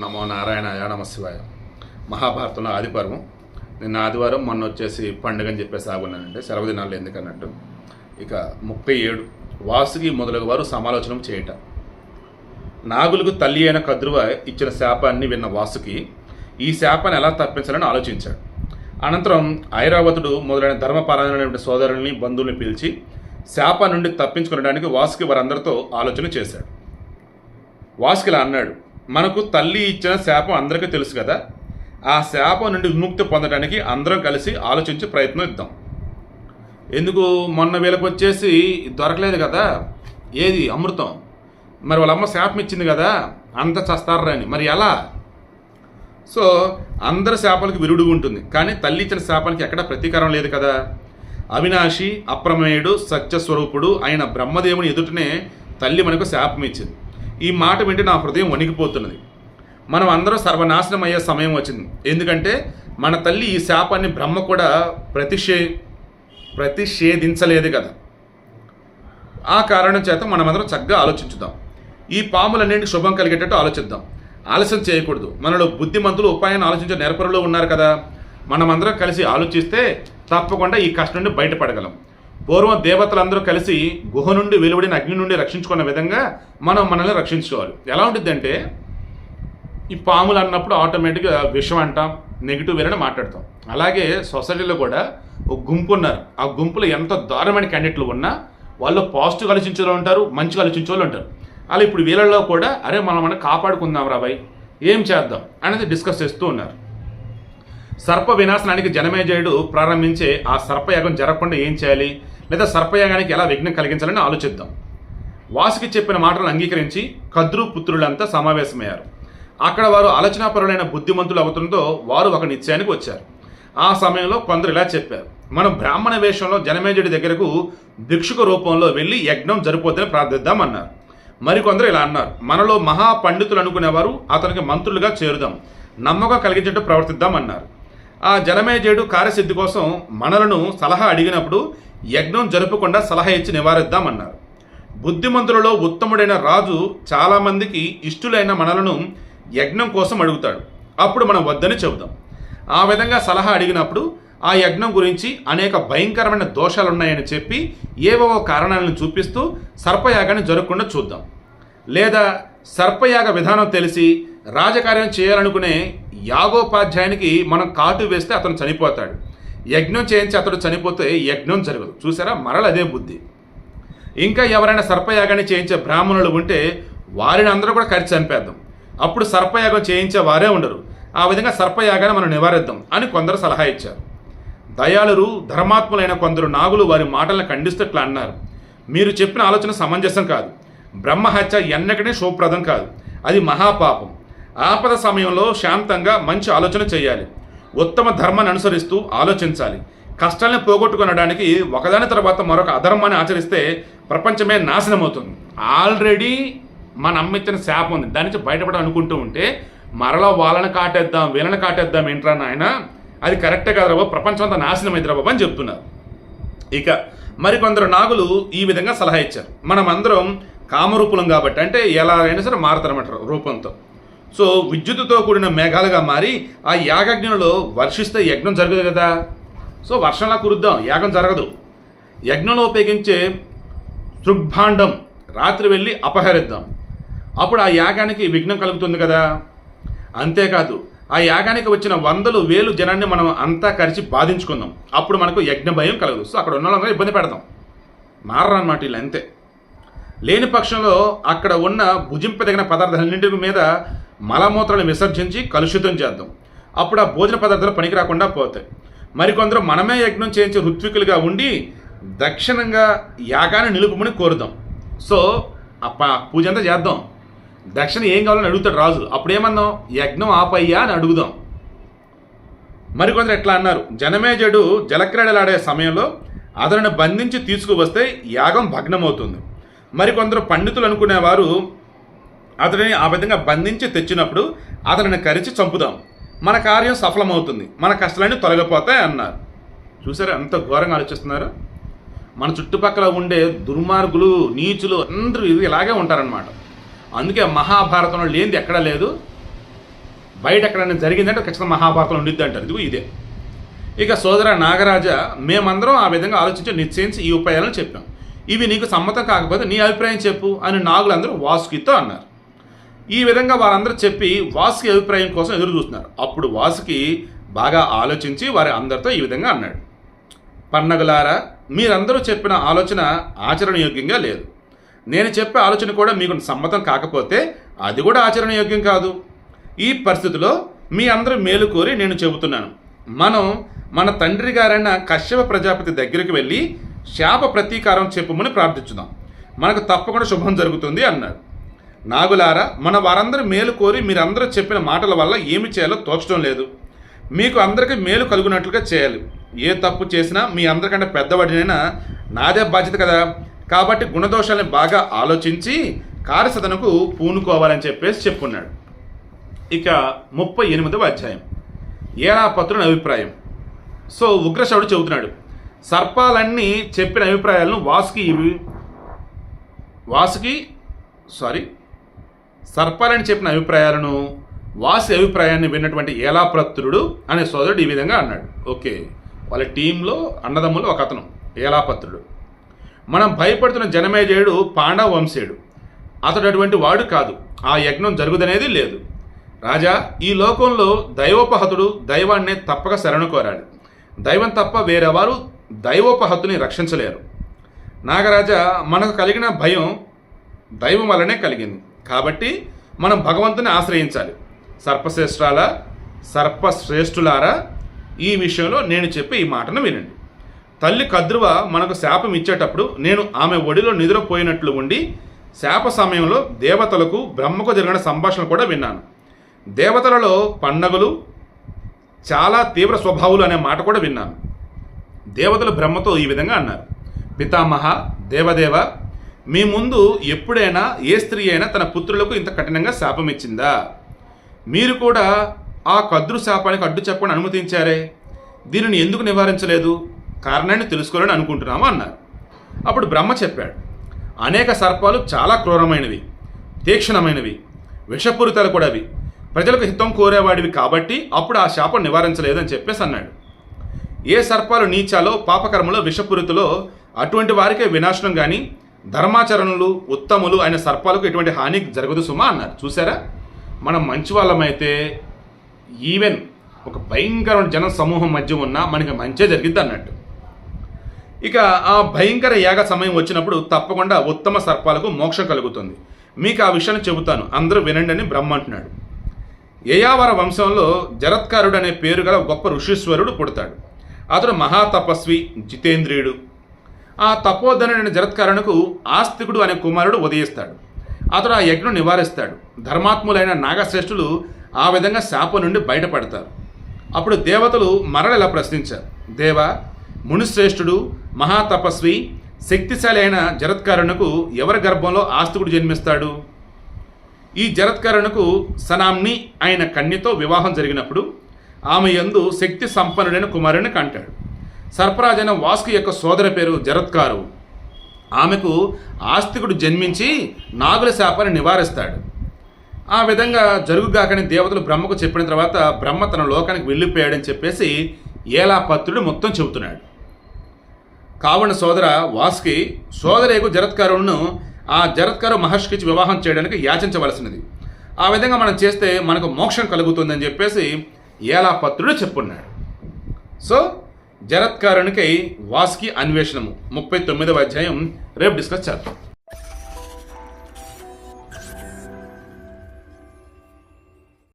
నమో నారాయణ నమశివాయ. మహాభారతంలో ఆదిపర్వం. నిన్న ఆదివారం మొన్న వచ్చేసి పండుగ అని చెప్పేసి ఆగున్నానంటే సెలవు దినాలు ఎందుకన్నట్టు. ఇక ముప్పై ఏడు. వాసుకి మొదలగు వారు సమాలోచన చేయట. నాగులకు తల్లి అయిన కద్రువ ఇచ్చిన శాపాన్ని విన్న వాసుకి ఈ శాపాన్ని ఎలా తప్పించాలని ఆలోచించాడు. అనంతరం ఐరావతుడు మొదలైన ధర్మపరాయణమైన సోదరుల్ని బంధువుల్ని పిలిచి శాప నుండి తప్పించుకునడానికి వాసుకి వారందరితో ఆలోచన చేశాడు. వాసుకి ఇలా అన్నాడు మనకు తల్లి ఇచ్చిన శాపం అందరికీ తెలుసు కదా. ఆ శాపం నుండి విముక్తి పొందడానికి అందరం కలిసి ఆలోచించి ప్రయత్నం ఇద్దాం. ఎందుకు? మొన్న వీళ్ళకి వచ్చేసి దొరకలేదు కదా. ఏది? అమృతం. మరి వాళ్ళమ్మ శాపం ఇచ్చింది కదా. అంత చస్తారని. మరి ఎలా? సో అందరి శాపాలకు విరుడు ఉంటుంది. కానీ తల్లి ఇచ్చిన శాపానికి ఎక్కడ ప్రతీకారం లేదు కదా. అవినాశి అప్రమేయుడు సత్యస్వరూపుడు అయిన బ్రహ్మదేవుని ఎదుటనే తల్లి మనకు శాపం ఇచ్చింది. ఈ మాట వింటే నా హృదయం వణికిపోతున్నది. మనం అందరం సర్వనాశనం అయ్యే సమయం వచ్చింది. ఎందుకంటే మన తల్లి ఈ శాపాన్ని బ్రహ్మ కూడా ప్రతిషే ప్రతిషేధించలేదు కదా. ఆ కారణం చేత మనమందరం చక్కగా ఆలోచించుదాం. ఈ పాములన్నింటికి శుభం కలిగేటట్టు ఆలోచిద్దాం. ఆలస్యం చేయకూడదు. మనలో బుద్ధిమంతులు ఉపాయాన్ని ఆలోచించే నేర్పరులు ఉన్నారు కదా. మనమందరం కలిసి ఆలోచిస్తే తప్పకుండా ఈ కష్టం నుండి బయటపడగలం. పూర్వం దేవతలందరూ కలిసి గుహ నుండి వెలువడిన అగ్ని నుండి రక్షించుకున్న విధంగా మనం మనల్ని రక్షించుకోవాలి. ఎలా ఉంటుందంటే ఈ పాములు అన్నప్పుడు ఆటోమేటిక్గా విషం అంటాం నెగిటివ్ వేరే మాట్లాడతాం. అలాగే సొసైటీలో కూడా ఒక గుంపు ఉన్నారు. ఆ గుంపులో ఎంత దారుణమైన క్యాండిడేట్లు ఉన్నా వాళ్ళు పాజిటివ్ ఆలోచించే వాళ్ళు ఉంటారు మంచిగా ఆలోచించే వాళ్ళు ఉంటారు. అలా ఇప్పుడు వీళ్ళల్లో కూడా అరే మనం మనం కాపాడుకుందాం రాబాయ్ ఏం చేద్దాం? అనేది డిస్కస్ చేస్తూ ఉన్నారు. సర్ప వినాశనానికి జనమేజయుడు ప్రారంభించే ఆ సర్పయాగం జరగకుండా ఏం చేయాలి? లేదా సర్పయాగానికి ఎలా విఘ్నం కలిగించాలని ఆలోచిద్దాం. వాసుకి చెప్పిన మాటలను అంగీకరించి కద్రు పుత్రులంతా సమావేశమయ్యారు. అక్కడ వారు ఆలోచనాపరులైన బుద్ధిమంతులు అవుతుండతో వారు ఒక నిశ్చయానికి వచ్చారు. ఆ సమయంలో కొందరు ఇలా చెప్పారు. మనం బ్రాహ్మణ వేషంలో జనమేజుడి దగ్గరకు భిక్షుక రూపంలో వెళ్ళి యజ్ఞం జరిపోద్దని ప్రార్థిద్దామన్నారు. మరికొందరు ఇలా అన్నారు. మనలో మహా పండితులు అనుకునేవారు అతనికి మంత్రులుగా చేరుదాం. నమ్మకం కలిగించేట్టు ప్రవర్తిద్దామన్నారు. ఆ జనమేజయుడు కార్యసిద్ధి కోసం మనలను సలహా అడిగినప్పుడు యజ్ఞం జరుపకుండా సలహా ఇచ్చి నివారిద్దామన్నారు. బుద్ధిమంతులలో ఉత్తముడైన రాజు చాలామందికి ఇష్టులైన మనలను యజ్ఞం కోసం అడుగుతాడు. అప్పుడు మనం వద్దని చెబుదాం. ఆ విధంగా సలహా అడిగినప్పుడు ఆ యజ్ఞం గురించి అనేక భయంకరమైన దోషాలు ఉన్నాయని చెప్పి ఏవో కారణాలను చూపిస్తూ సర్పయాగాన్ని జరగకుండా చూద్దాం. లేదా సర్పయాగ విధానం తెలిసి రాజకార్యం చేయాలనుకునే యాగోపాధ్యాయునికి మనం కాటు వేస్తే అతను చనిపోతాడు. యజ్ఞం చేయించి అతడు చనిపోతే యజ్ఞం జరగదు. చూసారా? మరల అదే బుద్ధి. ఇంకా ఎవరైనా సర్పయాగాన్ని చేయించే బ్రాహ్మణులు ఉంటే వారిని అందరూ కూడా కరిచి చంపేద్దాం. అప్పుడు సర్పయాగం చేయించే వారే ఉండరు. ఆ విధంగా సర్పయాగాన్ని మనం నివారిద్దాం అని కొందరు సలహా ఇచ్చారు. దయాళురు ధర్మాత్ములైన కొందరు నాగులు వారి మాటలను ఖండిస్తట్లు అన్నారు. మీరు చెప్పిన ఆలోచన సమంజసం కాదు. బ్రహ్మహత్య ఎన్నకనే శుభప్రదం కాదు. అది మహాపాపం. ఆపద సమయంలో శాంతంగా మంచి ఆలోచన చేయాలి. ఉత్తమ ధర్మాన్ని అనుసరిస్తూ ఆలోచించాలి. కష్టాలను పోగొట్టుకొనడానికి ఒకదాని తర్వాత మరొక అధర్మాన్ని ఆచరిస్తే ప్రపంచమే నాశనం అవుతుంది ఆల్రెడీ మన అమ్మిచ్చిన శాపం ఉంది. దాని నుంచి బయటపడ అనుకుంటూ ఉంటే మరలా వాళ్ళని కాటేద్దాం వీళ్ళని కాటేద్దాం ఏంట్రా నాయన? అది కరెక్టే కాదు బాబు. ప్రపంచం అంతా నాశనం అయింది బాబు అని చెప్తున్నారు. ఇక మరికొందరు నాగులు ఈ విధంగా సలహా ఇచ్చారు. మనం అందరం కామరూపులం కాబట్టి అంటే ఎలా అయినా సరే మారుతారన్నమాట రూపంతో. సో విద్యుత్తుతో కూడిన మేఘాలుగా మారి ఆ యాగజ్ఞంలో వర్షిస్తే యజ్ఞం జరగదు కదా. సో వర్షంలా కురుద్దాం యాగం జరగదు. యజ్ఞంలో ఉపయోగించే దృగ్భాండం రాత్రి వెళ్ళి అపహరిద్దాం. అప్పుడు ఆ యాగానికి విఘ్నం కలుగుతుంది కదా. అంతేకాదు ఆ యాగానికి వచ్చిన వందలు వేలు జనాన్ని మనం అంతా కలిసి బాధించుకుందాం. అప్పుడు మనకు యజ్ఞ భయం కలగదు. సో అక్కడ ఉన్న వాళ్ళందరూ ఇబ్బంది పెడదాం మారన్నమాట వీళ్ళు అంతే లేని పక్షంలో అక్కడ ఉన్న భుజింపదగిన పదార్థాలన్నింటి మీద మలమూత్రాలను విసర్జించి కలుషితం చేద్దాం. అప్పుడు ఆ భోజన పదార్థాలు పనికి రాకుండా పోతాయి. మరికొందరు మనమే యజ్ఞం చేయించే ఋత్వికులుగా ఉండి దక్షిణంగా యాగాన్ని నిలుపుమని కోరుదాం. సో అప్ప పూజ అంతా చేద్దాం. దక్షిణ ఏం కావాలని అడుగుతాడు రాజు. అప్పుడు ఏమన్నాం యజ్ఞం ఆపయ్యా అని అడుగుదాం. మరికొందరు ఎట్లా అన్నారు? జనమేజడు జలక్రీడలాడే సమయంలో అతనిని బంధించి తీసుకువస్తే యాగం భగ్నమవుతుంది. మరికొందరు పండితులు అనుకునేవారు అతడిని ఆ విధంగా బంధించి తెచ్చినప్పుడు అతనిని కరిచి చంపుదాం. మన కార్యం సఫలమవుతుంది. మన కష్టాలన్నీ తొలగిపోతాయి అన్నారు. చూసారా ఎంత ఘోరంగా ఆలోచిస్తున్నారు? మన చుట్టుపక్కల ఉండే దుర్మార్గులు నీచులు అందరూ ఇది ఇలాగే ఉంటారనమాట అందుకే మహాభారతంలో లేనిది ఎక్కడా లేదు. బయట ఎక్కడైనా జరిగిందంటే ఖచ్చితంగా మహాభారతం ఉండిద్ది అంటారు. ఇదిగో ఇదే. ఇక సోదర నాగరాజ మేమందరం ఆ విధంగా ఆలోచించి నిశ్చయించి ఈ ఉపాయాలను చెప్పాం. ఇవి నీకు సమ్మతం కాకపోతే నీ అభిప్రాయం చెప్పు అని నాగులందరూ వాసుకితో అన్నారు. ఈ విధంగా వారందరూ చెప్పి వాసుకి అభిప్రాయం కోసం ఎదురు చూస్తున్నారు. అప్పుడు వాసుకి బాగా ఆలోచించి వారి అందరితో ఈ విధంగా అన్నాడు. పన్నగులారా మీరందరూ చెప్పిన ఆలోచన ఆచరణయోగ్యంగా లేదు. నేను చెప్పే ఆలోచన కూడా మీకు సమ్మతం కాకపోతే అది కూడా ఆచరణయోగ్యం కాదు. ఈ పరిస్థితిలో మీ అందరూ మేలు కోరి నేను చెబుతున్నాను. మనం మన తండ్రి గారైన కశ్యప ప్రజాపతి దగ్గరికి వెళ్ళి శాప ప్రతీకారం చెప్పుమని ప్రార్థించుదాం. మనకు తప్పకుండా శుభం జరుగుతుంది అన్నారు. నాగులారా మన వారందరూ మేలు కోరి మీరందరూ చెప్పిన మాటల వల్ల ఏమి చేయాలో తోచడం లేదు. మీకు అందరికీ మేలు కలుగునట్లుగా చేయాలి. ఏ తప్పు చేసినా మీ అందరికంటే పెద్దవాడినైనా నాదే బాధ్యత కదా. కాబట్టి గుణదోషాలను బాగా ఆలోచించి కార్యసదనకు పూనుకోవాలని చెప్పేసి చెప్పుకున్నాడు ఇక ముప్పై ఎనిమిదవ అధ్యాయం. ఏలాపత్రుని అభిప్రాయం. సో ఉగ్రశవుడు చెబుతున్నాడు. సర్పాలన్నీ చెప్పిన అభిప్రాయాలను వాసుకి ఇవి వాసుకి సారీ సర్పాలని చెప్పిన అభిప్రాయాలను వాసి అభిప్రాయాన్ని విన్నటువంటి ఏలాపత్రుడు అనే సోదరుడు ఈ విధంగా అన్నాడు. ఓకే వాళ్ళ టీంలో అన్నదమ్ములు ఒక అతను ఏలాపత్రుడు. మనం భయపడుతున్న జనమేజయుడు పాండవ వంశీయుడు. అతడు అటువంటి వాడు కాదు. ఆ యజ్ఞం జరుగుదనేది లేదు. రాజా ఈ లోకంలో దైవోపహతుడు దైవాన్నే తప్పక శరణు కోరాడు. దైవం తప్ప వేరెవారు దైవోపహతుని రక్షించలేరు. నాగరాజా మనకు కలిగిన భయం దైవం వల్లనే కలిగింది. కాబట్టి మనం భగవంతుని ఆశ్రయించాలి. సర్పశ్రేష్ఠాల సర్పశ్రేష్ఠులారా ఈ విషయంలో నేను చెప్పే ఈ మాటను వినండి. తల్లి కద్రువ మనకు శాపం ఇచ్చేటప్పుడు నేను ఆమె ఒడిలో నిద్రపోయినట్లు ఉండి శాప సమయంలో దేవతలకు బ్రహ్మకు జరిగిన సంభాషణ కూడా విన్నాను. దేవతలలో పండగలు చాలా తీవ్ర స్వభావులు అనే మాట కూడా విన్నాను. దేవతలు బ్రహ్మతో ఈ విధంగా అన్నారు. పితామహ దేవదేవ మీ ముందు ఎప్పుడైనా ఏ స్త్రీ అయినా తన పుత్రులకు ఇంత కఠినంగా శాపం ఇచ్చిందా మీరు కూడా ఆ కద్రు శాపానికి అడ్డు చెప్పని అనుమతించారే? దీనిని ఎందుకు నివారించలేదు? కారణాన్ని తెలుసుకోవాలని అనుకుంటున్నాము? అన్నారు. అప్పుడు బ్రహ్మ చెప్పాడు అనేక సర్పాలు చాలా క్రూరమైనవి తీక్షణమైనవి విషపూరితాలు కూడా అవి. ప్రజలకు హితం కోరేవాడివి కాబట్టి అప్పుడు ఆ శాపం నివారించలేదని చెప్పేసి అన్నాడు. ఏ సర్పాలు నీచాలో పాపకర్మలో విషపూరితలో అటువంటి వారికే వినాశనం కానీ ధర్మాచరణలు ఉత్తములు అయిన సర్పాలకు ఎటువంటి హాని జరగదు సుమా అన్నారు. చూసారా మనం మంచి వాళ్ళమైతే ఈవెన్ ఒక భయంకరమైన జన సమూహం మధ్య ఉన్నా మనకి మంచే జరిగిద్ది అన్నట్టు. ఇక ఆ భయంకర యాగ సమయం వచ్చినప్పుడు తప్పకుండా ఉత్తమ సర్పాలకు మోక్షం కలుగుతుంది. మీకు ఆ విషయాన్ని చెబుతాను. అందరూ వినండి అని బ్రహ్మ అంటున్నాడు. యయావర వంశంలో జరత్కారుడు అనే పేరు గల గొప్ప ఋషీశ్వరుడు పుడతాడు. అతడు మహాతపస్వి జితేంద్రియుడు. ఆ తపోధనుడైన జరత్కరణకు ఆస్తికుడు అనే కుమారుడు ఉదయిస్తాడు. అతడు ఆ యజ్ఞం నివారిస్తాడు. ధర్మాత్ములైన నాగశ్రేష్ఠులు ఆ విధంగా శాపం నుండి బయటపడతారు. అప్పుడు దేవతలు మరలలా ప్రశ్నించారు. దేవ మునిశ్రేష్ఠుడు మహాతపస్వి శక్తిశాలి అయిన జరత్కారునకు ఎవరి గర్భంలో ఆస్తికుడు జన్మిస్తాడు? ఈ జరత్కారునకు సనామ్ని అయిన కన్యతో వివాహం జరిగినప్పుడు ఆమె యందు శక్తి సంపన్నుడైన కుమారుని కంటాడు. సర్పరాజైన వాసుకి యొక్క సోదర పేరు జరత్కారు ఆమెకు ఆస్తికుడు జన్మించి నాగుల శాపాన్ని నివారిస్తాడు. ఆ విధంగా జరుగుగాకని దేవతలు బ్రహ్మకు చెప్పిన తర్వాత బ్రహ్మ తన లోకానికి వెళ్ళిపోయాడని చెప్పేసి ఏలాపత్రుడు మొత్తం చెబుతున్నాడు. కావణ సోదర వాసుకి సోదరేకు జరత్కారులను ఆ జరత్కారు మహర్షికి వివాహం చేయడానికి యాచించవలసినది. ఆ విధంగా మనం చేస్తే మనకు మోక్షం కలుగుతుందని చెప్పేసి ఏలాపత్రుడు చెప్పున్నాడు. సో జరత్కారునికై వాస్కి అన్వేషణము ముప్పై తొమ్మిదవ అధ్యాయం రేపు డిస్కస్ చేద్దాం.